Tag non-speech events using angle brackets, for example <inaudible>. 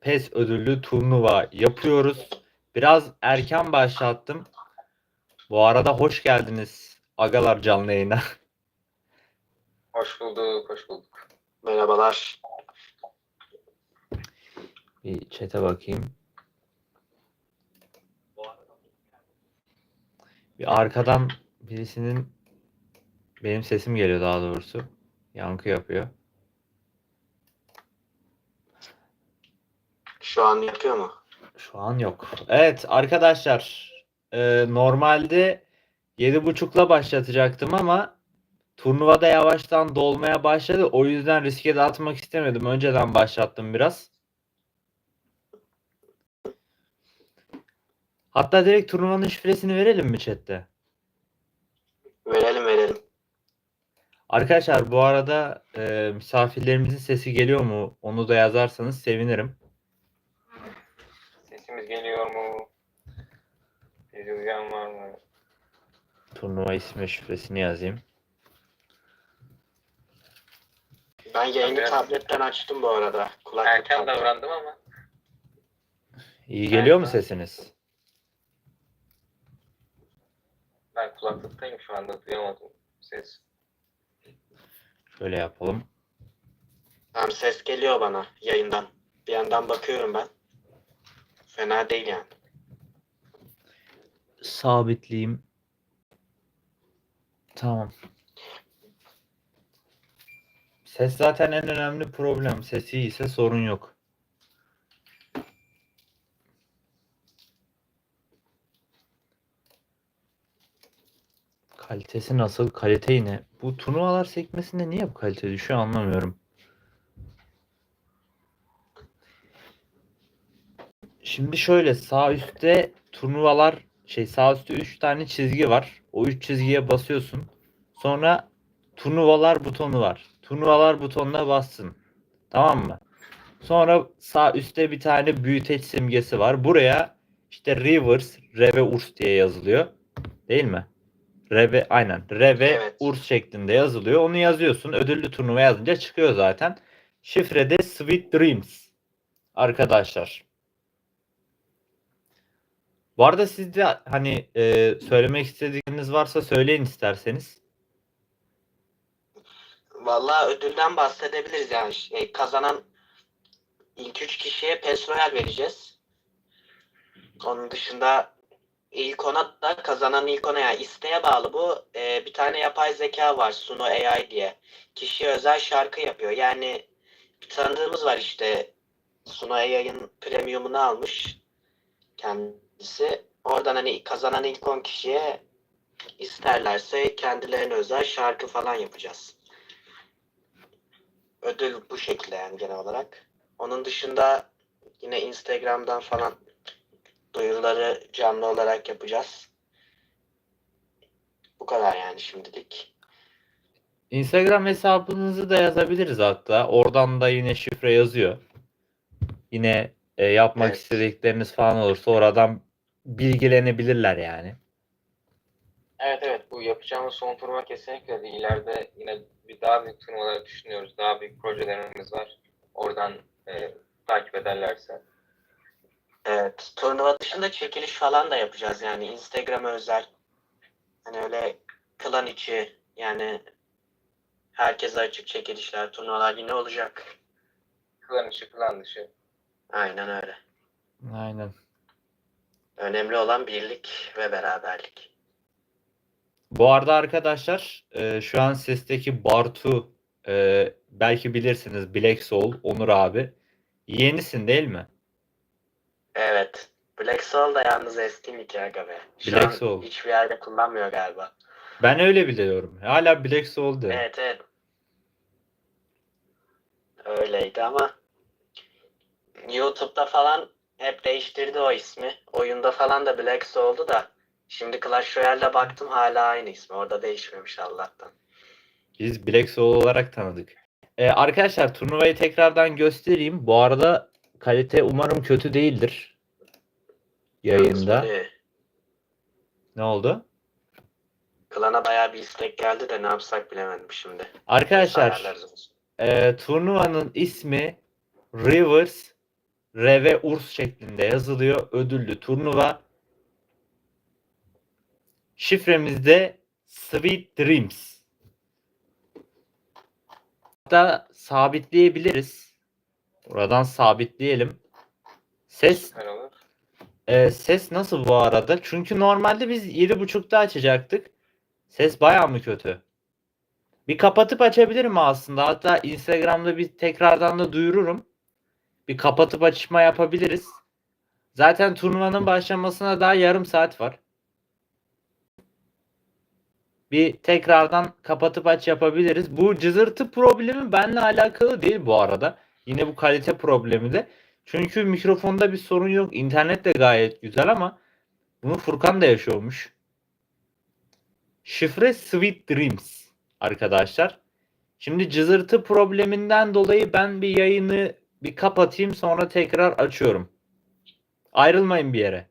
PES ödüllü turnuva yapıyoruz. Biraz erken başlattım. Bu arada hoş geldiniz Agalar canlı yayına. <laughs> Hoş bulduk, hoş bulduk. Merhabalar. Bir chat'e bakayım. Bir arkadan birisinin benim sesim geliyor daha doğrusu. Yankı yapıyor. Şu an yapıyor mu? Şu an yok. Evet arkadaşlar e, normalde 7.30'la başlatacaktım ama turnuvada yavaştan dolmaya başladı. O yüzden riske de atmak istemedim. Önceden başlattım biraz. Hatta direkt turnuvanın şifresini verelim mi chatte? Verelim verelim. Arkadaşlar bu arada e, misafirlerimizin sesi geliyor mu? Onu da yazarsanız sevinirim. Geliyor mu? Bizi duyan var mı? Turnuva ismi ve şifresini yazayım. Ben yayını tabletten açtım bu arada. Kulaklık Erken tablet. davrandım ama İyi geliyor mu sesiniz? ben kulaklıktayım şu anda duyamadım ses. Şöyle yapalım. Tamam ses geliyor bana yayından. Bir yandan bakıyorum ben. Fena değil yani. sabitleyeyim. Tamam. Ses zaten en önemli problem. Sesi iyiyse sorun yok. Kalitesi nasıl? Kalite yine. Bu turnuvalar sekmesinde niye bu kalite düşüyor anlamıyorum. Şimdi şöyle sağ üstte turnuvalar şey sağ üstte 3 tane çizgi var. O 3 çizgiye basıyorsun. Sonra turnuvalar butonu var. Turnuvalar butonuna bassın. Tamam mı? Sonra sağ üstte bir tane büyüteç simgesi var. Buraya işte Rivers, Reve Urs diye yazılıyor. Değil mi? Reve aynen. Reve Evet. Urs şeklinde yazılıyor. Onu yazıyorsun. Ödüllü turnuva yazınca çıkıyor zaten. Şifre de Sweet Dreams. Arkadaşlar. Bu arada siz de hani e, söylemek istediğiniz varsa söyleyin isterseniz. Vallahi ödülden bahsedebiliriz yani. Şey, kazanan ilk üç kişiye PES Royal vereceğiz. Onun dışında ilk ona da kazanan ilk ona yani isteğe bağlı bu. Ee, bir tane yapay zeka var Suno AI diye. Kişiye özel şarkı yapıyor. Yani bir tanıdığımız var işte Suno AI'ın premiumunu almış kendisi. Oradan hani kazanan ilk 10 kişiye isterlerse kendilerine özel şarkı falan yapacağız. Ödül bu şekilde yani genel olarak. Onun dışında yine Instagram'dan falan duyuruları canlı olarak yapacağız. Bu kadar yani şimdilik. Instagram hesabınızı da yazabiliriz hatta. Oradan da yine şifre yazıyor. Yine e, yapmak Evet. istedikleriniz falan olursa oradan bilgilenebilirler yani. Evet evet bu yapacağımız son turnuva kesinlikle değil. İleride yine bir daha büyük turnuvalar düşünüyoruz. Daha büyük projelerimiz var. Oradan e, takip ederlerse. Evet. Turnuva dışında çekiliş falan da yapacağız yani Instagram'a özel. Hani öyle klan içi yani herkese açık çekilişler, turnuvalar yine olacak. Klan içi klan dışı. Aynen öyle. Aynen. Önemli olan birlik ve beraberlik. Bu arada arkadaşlar e, şu an sesteki Bartu e, belki bilirsiniz Black Soul Onur abi. Yenisin değil mi? Evet. Black Soul da yalnız eski Mickey aga be. Şu Black an Soul. hiçbir yerde kullanmıyor galiba. Ben öyle biliyorum. Hala Black Soul diyorum. Evet evet. Öyleydi ama YouTube'da falan hep değiştirdi o ismi. Oyunda falan da Black Soul'du da şimdi Clash Royale'de baktım hala aynı ismi. Orada değişmemiş Allah'tan. Biz Black Soul olarak tanıdık. Ee, arkadaşlar turnuvayı tekrardan göstereyim. Bu arada kalite umarım kötü değildir. Yayında. Ne oldu? Klana bayağı bir istek geldi de ne yapsak bilemedim şimdi. Arkadaşlar e, turnuvanın ismi Rivers R ve URS şeklinde yazılıyor. Ödüllü turnuva. Şifremiz de Sweet Dreams. Hatta sabitleyebiliriz. Buradan sabitleyelim. Ses e, ses nasıl bu arada? Çünkü normalde biz 7.30'da açacaktık. Ses bayağı mı kötü? Bir kapatıp açabilirim aslında. Hatta Instagram'da bir tekrardan da duyururum. Bir kapatıp açma yapabiliriz. Zaten turnuvanın başlamasına daha yarım saat var. Bir tekrardan kapatıp aç yapabiliriz. Bu cızırtı problemi benimle alakalı değil bu arada. Yine bu kalite problemi de. Çünkü mikrofonda bir sorun yok. İnternet de gayet güzel ama bunu Furkan da yaşıyormuş. Şifre Sweet Dreams arkadaşlar. Şimdi cızırtı probleminden dolayı ben bir yayını bir kapatayım sonra tekrar açıyorum. Ayrılmayın bir yere.